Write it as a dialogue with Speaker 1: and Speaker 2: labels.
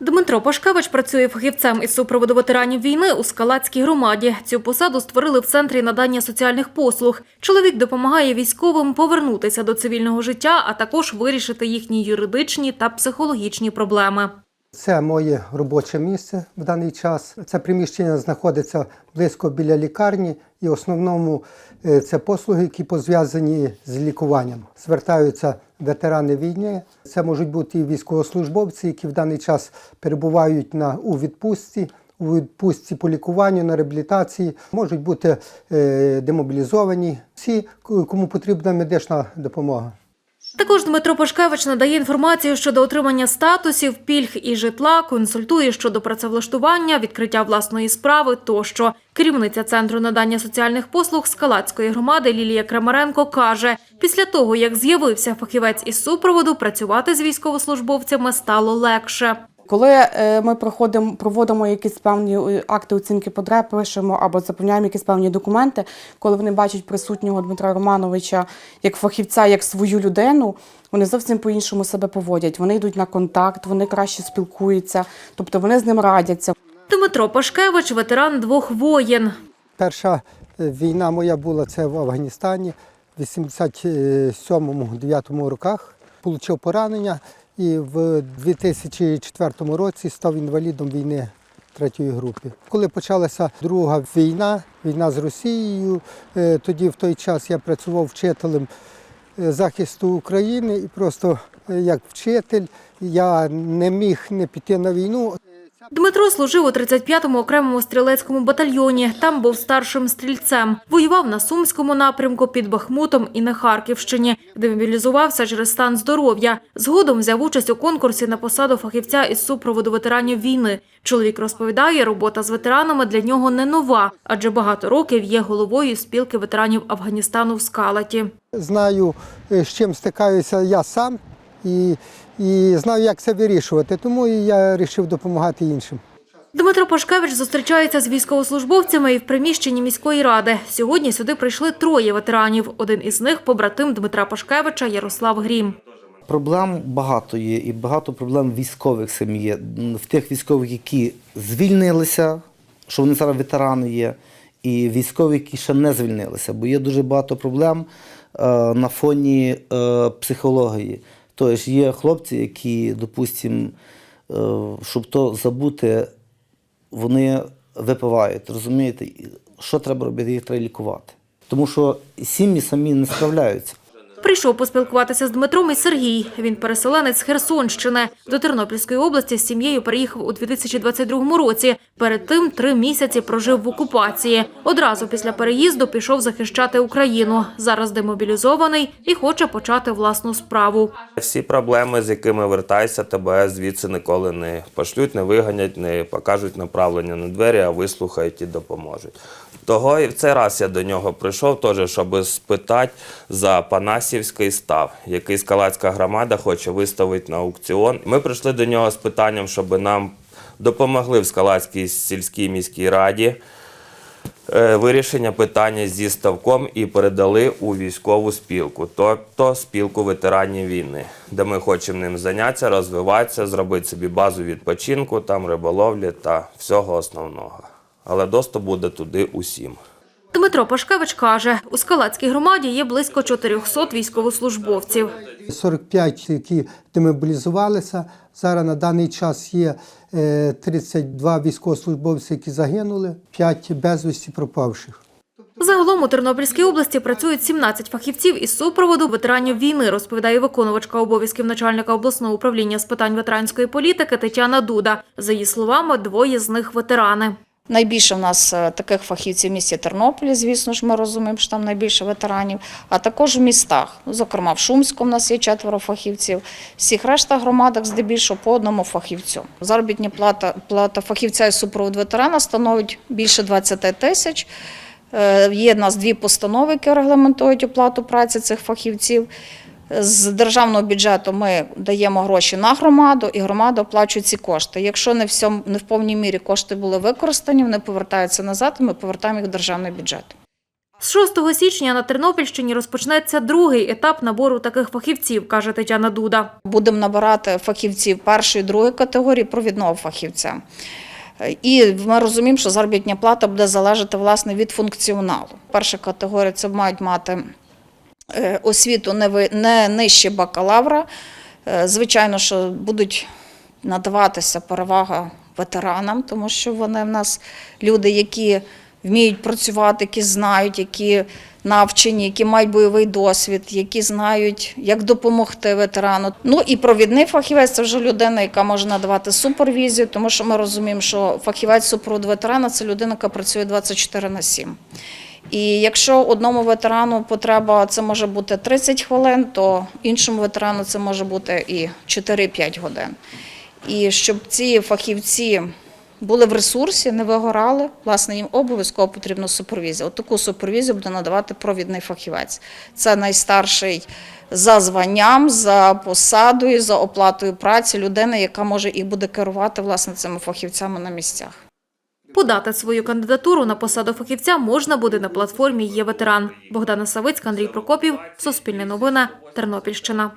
Speaker 1: Дмитро Пашкевич працює фахівцем із супроводу ветеранів війни у Скалацькій громаді. Цю посаду створили в центрі надання соціальних послуг. Чоловік допомагає військовим повернутися до цивільного життя, а також вирішити їхні юридичні та психологічні проблеми.
Speaker 2: Це моє робоче місце в даний час. Це приміщення знаходиться близько біля лікарні, і в основному е, це послуги, які пов'язані з лікуванням. Звертаються ветерани війни. Це можуть бути і військовослужбовці, які в даний час перебувають на у відпустці. У відпустці по лікуванню на реабілітації можуть бути е, демобілізовані всі, кому потрібна медична допомога.
Speaker 1: Також Дмитро Пашкевич надає інформацію щодо отримання статусів, пільг і житла, консультує щодо працевлаштування, відкриття власної справи тощо. Керівниця центру надання соціальних послуг Скалацької громади Лілія Крамаренко каже, після того як з'явився фахівець із супроводу, працювати з військовослужбовцями стало легше.
Speaker 3: Коли е, ми проходимо, проводимо якісь певні е, акти оцінки потреб, пишемо або заповняємо якісь певні документи, коли вони бачать присутнього Дмитра Романовича як фахівця, як свою людину, вони зовсім по-іншому себе поводять. Вони йдуть на контакт, вони краще спілкуються, тобто вони з ним радяться.
Speaker 1: Дмитро Пашкевич – ветеран двох воєн.
Speaker 2: Перша е, війна моя була це в Афганістані в 87-9 роках. Получив поранення і в 2004 році став інвалідом війни третьої групи. Коли почалася друга війна, війна з Росією, е, тоді в той час я працював вчителем е, захисту України і просто е, як вчитель я не міг не піти на війну.
Speaker 1: Дмитро служив у 35-му окремому стрілецькому батальйоні. Там був старшим стрільцем. Воював на Сумському напрямку під Бахмутом і на Харківщині, де мобілізувався через стан здоров'я. Згодом взяв участь у конкурсі на посаду фахівця із супроводу ветеранів війни. Чоловік розповідає, робота з ветеранами для нього не нова, адже багато років є головою спілки ветеранів Афганістану в Скалаті.
Speaker 2: знаю, е, з чим стикаюся я сам і, і знаю, як це вирішувати. Тому і я вирішив допомагати іншим.
Speaker 1: Дмитро Пашкевич зустрічається з військовослужбовцями і в приміщенні міської ради. Сьогодні сюди прийшли троє ветеранів. Один із них – побратим Дмитра Пашкевича Ярослав Грім.
Speaker 4: Проблем багато є, і багато проблем військових самі є. В тих військових, які звільнилися, що вони зараз ветерани є, і військові, які ще не звільнилися, бо є дуже багато проблем е, на фоні е, психології. Тобто є хлопці, які, допустимо, е, щоб то забути, вони випивають, розумієте? Що треба робити? Їх треба лікувати. Тому що сім'ї самі не справляються.
Speaker 1: Прийшов поспілкуватися з Дмитром і Сергій. Він переселенець з Херсонщини. До Тернопільської області з сім'єю переїхав у 2022 році. Перед тим три місяці прожив в окупації. Одразу після переїзду пішов захищати Україну. Зараз демобілізований і хоче почати власну справу.
Speaker 5: Всі проблеми, з якими вертайся, тебе звідси ніколи не пошлють, не виганять, не покажуть направлення на двері, а вислухають і допоможуть. Того і в цей раз я до нього прийшов, теж, щоб спитати за Панасівський став, який Скалацька громада хоче виставити на аукціон. Ми прийшли до нього з питанням, щоб нам допомогли в Скалацькій сільській міській раді е, вирішення питання зі ставком і передали у військову спілку, тобто спілку ветеранів війни, де ми хочемо ним зайнятися, розвиватися, зробити собі базу відпочинку, там риболовлі та всього основного. Але доступ буде туди усім.
Speaker 1: Дмитро Пашкевич каже, у Скалацькій громаді є близько 400 військовослужбовців.
Speaker 2: 45, які демобілізувалися. Зараз на даний час є е, 32 військовослужбовці, які загинули, 5 безвісті пропавших.
Speaker 1: Загалом у Тернопільській області працюють 17 фахівців із супроводу ветеранів війни, розповідає виконувачка обов'язків начальника обласного управління з питань ветеранської політики Тетяна Дуда. За її словами, двоє з них ветерани.
Speaker 6: Найбільше в нас е, таких фахівців в місті Тернополі, звісно ж, ми розуміємо, що там найбільше ветеранів, а також в містах. Зокрема, в Шумську в нас є четверо фахівців. Всіх решта громадах здебільшого по одному фахівцю. Заробітня плата, плата фахівця і супровод ветерана становить більше 20 тисяч. Е, Є в нас дві постанови, які регламентують оплату праці цих фахівців. З державного бюджету ми даємо гроші на громаду, і громада оплачує ці кошти. Якщо не в, всьому, не в повній мірі кошти були використані, вони повертаються назад, і ми повертаємо їх в державний бюджет.
Speaker 1: З 6 січня на Тернопільщині розпочнеться другий етап набору таких фахівців, каже Тетяна Дуда.
Speaker 6: Будемо набирати фахівців першої, другої категорії провідного фахівця. І ми розуміємо, що заробітня плата буде залежати власне від функціоналу. Перша категорія це мають мати освіту не, нижче бакалавра. Е, Звичайно, що будуть надаватися перевага ветеранам, тому що вони в нас люди, які вміють працювати, які знають, які навчені, які мають бойовий досвід, які знають, як допомогти ветерану. Ну і провідний фахівець це вже людина, яка може надавати супервізію, тому що ми розуміємо, що фахівець супроводу ветерана це людина, яка працює 24 на 7. І якщо одному ветерану потреба це може бути 30 хвилин, то іншому ветерану це може бути і 4-5 годин. І щоб ці фахівці були в ресурсі, не вигорали, власне, їм обов'язково потрібна супервізія. От таку супервізію буде надавати провідний фахівець. Це найстарший за званням, за посадою, за оплатою праці людина, яка може і буде керувати власне цими фахівцями на місцях.
Speaker 1: Подати свою кандидатуру на посаду фахівця можна буде на платформі «Є ветеран». Богдана Савицька, Андрій Прокопів, Суспільне новини, Тернопільщина.